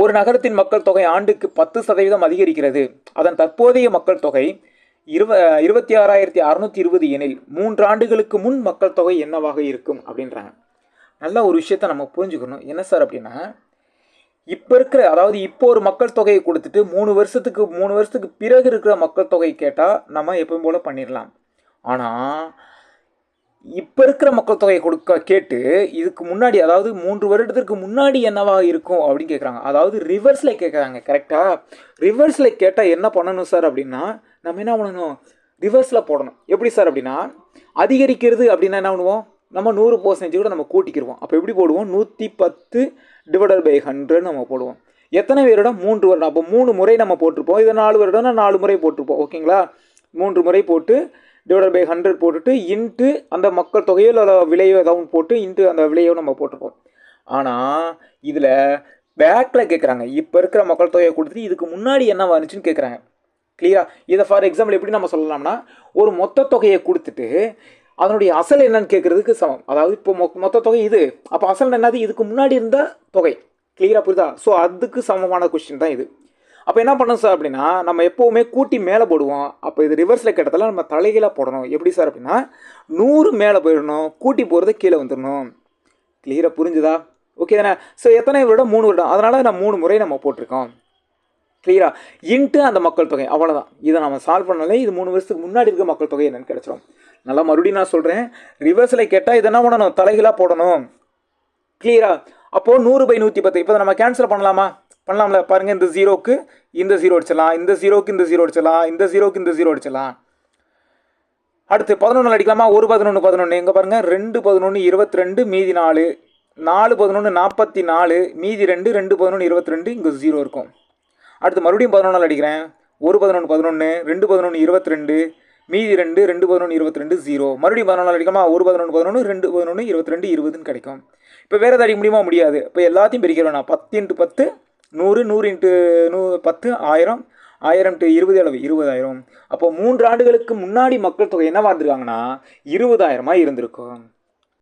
ஒரு நகரத்தின் மக்கள் தொகை ஆண்டுக்கு பத்து சதவீதம் அதிகரிக்கிறது. அதன் தற்போதைய மக்கள் தொகை இருவ இருபத்தி ஆறாயிரத்தி அறுநூத்தி இருபது எனில் மூன்று ஆண்டுகளுக்கு முன் மக்கள் தொகை என்னவாக இருக்கும் அப்படின்றாங்க. நல்ல ஒரு விஷயத்த நம்ம புரிஞ்சுக்கணும். என்ன சார் அப்படின்னா இப்போ இருக்கிற அதாவது இப்போ ஒரு மக்கள் தொகையை கொடுத்துட்டு மூணு வருஷத்துக்கு மூணு வருஷத்துக்கு பிறகு இருக்கிற மக்கள் தொகை கேட்டால் நம்ம எப்பவும் போல் பண்ணிடலாம். ஆனால் இப்போ இருக்கிற மக்கள் தொகையை கொடுக்க கேட்டு இதுக்கு முன்னாடி அதாவது மூன்று வருடத்திற்கு முன்னாடி என்னவாக இருக்கும் அப்படின்னு கேட்குறாங்க அதாவது ரிவர்ஸில் கேட்குறாங்க கரெக்டாக ரிவர்ஸில் கேட்டால் என்ன பண்ணணும் சார் அப்படின்னா நம்ம என்ன பண்ணணும்? ரிவர்ஸில் போடணும். எப்படி சார் அப்படின்னா அதிகரிக்கிறது அப்படின்னா என்ன பண்ணுவோம்? நம்ம நூறு பர்சன்டேஜ் கூட நம்ம கூட்டிக்கிடுவோம் அப்போ எப்படி போடுவோம்? நூற்றி பத்து டிவைடட் பை ஹண்ட்ரட் நம்ம போடுவோம். எத்தனை வருடம்? மூன்று வருடம். அப்போ மூணு முறை நம்ம போட்டிருப்போம். இதை நாலு வருடம்னா நாலு முறை போட்டிருப்போம். ஓகேங்களா? மூன்று முறை போட்டு டிவைடட் பை ஹண்ட்ரட் போட்டுட்டு இன்ட்டு அந்த மக்கள் தொகையில் விலையை விலையோ ஏதாவது போட்டு இன்ட்டு அந்த விலையோ நம்ம போட்டிருப்போம் ஆனால் இதில் பேக்கில் கேட்குறாங்க இப்போ இருக்கிற மக்கள் தொகையை கொடுத்துட்டு இதுக்கு முன்னாடி என்ன வந்துச்சுன்னு கேட்குறாங்க கிளியரா இதை ஃபார் எக்ஸாம்பிள் எப்படி நம்ம சொல்லலாம்னா ஒரு மொத்த தொகையை கொடுத்துட்டு அதனுடைய அசல் என்னன்னு கேட்குறதுக்கு சமம். அதாவது இப்போ மொ மொத்த தொகை இது. அப்போ அசல் என்னது? இதுக்கு முன்னாடி இருந்த தொகை. கிளியராக புரியுதா? ஸோ அதுக்கு சமமான கொஸ்டின் தான் இது. அப்போ என்ன பண்ணணும் சார் அப்படின்னா நம்ம எப்போவுமே கூட்டி மேலே போடுவோம். அப்போ இது ரிவர்ஸில் கேட்டதெல்லாம் நம்ம தலைகீழாக போடணும். எப்படி சார் அப்படின்னா நூறு மேலே போயிடணும் கூட்டி போகிறது கீழே வந்துடணும் கிளியராக புரிஞ்சுதா? ஓகே தானே? ஸோ எத்தனை வருடம் மூணு வருடம் அதனால் நான் மூணு முறை நம்ம போட்டிருக்கோம். கிளியரா இன்ட்டு அந்த மக்கள் தொகை அவ்வளோதான் இதை நம்ம சால்வ் பண்ணாலே இது மூணு வருஷத்துக்கு முன்னாடி இருக்க மக்கள் தொகை என்னென்னு கிடச்சிரும். நல்லா மறுபடியும் நான் சொல்கிறேன் ரிவர்ஸில் கேட்டால் இது என்ன பண்ணணும்? தலைகளாக போடணும். கிளியரா அப்போது நூறு பை நூற்றி பத்து. இப்போ நம்ம கேன்சல் பண்ணலாமா? பண்ணலாம்ல. பாருங்கள் இந்த ஜீரோக்கு இந்த ஜீரோ அடிச்சிடலாம். இந்த ஜீரோக்கு இந்த ஜீரோ அடிச்சிடலாம். இந்த ஜீரோக்கு இந்த ஜீரோ அடிச்சிடலாம். அடுத்து பதினொன்று அடிக்கலாமா? ஒரு பதினொன்று பதினொன்று எங்கே பாருங்கள் ரெண்டு பதினொன்று இருபத்தி ரெண்டு மீதி நாலு. நாலு பதினொன்று நாற்பத்தி நாலு மீதி ரெண்டு ரெண்டு பதினொன்று இருபத்தி ரெண்டு இங்கே ஜீரோ இருக்கும். அடுத்து மறுபடியும் பதினொன்றால் அடிக்கிறேன். ஒரு பதினொன்று பதினொன்று ரெண்டு பதினொன்று இருபத்தி ரெண்டு மீதி ரெண்டு ரெண்டு பதினொன்று இருபத்தி ரெண்டு ஜீரோ மறுபடியும் பதினொன்று அடிக்கலாமா? ஒரு பதினொன்று பதினொன்று ரெண்டு பதினொன்று இருபத்தி ரெண்டு இருபதுன்னு கிடைக்கும். இப்போ வேறு எதாவது அடிக்க முடியுமா? முடியாது. இப்போ எல்லாத்தையும் பிரிக்கிறோம் நான். பத்து இன்ட்டு பத்து நூறு நூறு இன்ட்டு நூ பத்து ஆயிரம் ஆயிரம் டு இருபது அளவு இருபதாயிரம். அப்போ மூன்று ஆண்டுகளுக்கு முன்னாடி மக்கள் தொகை என்னவா இருந்திருக்காங்கன்னா இருபதாயிரமாக இருந்திருக்கும்.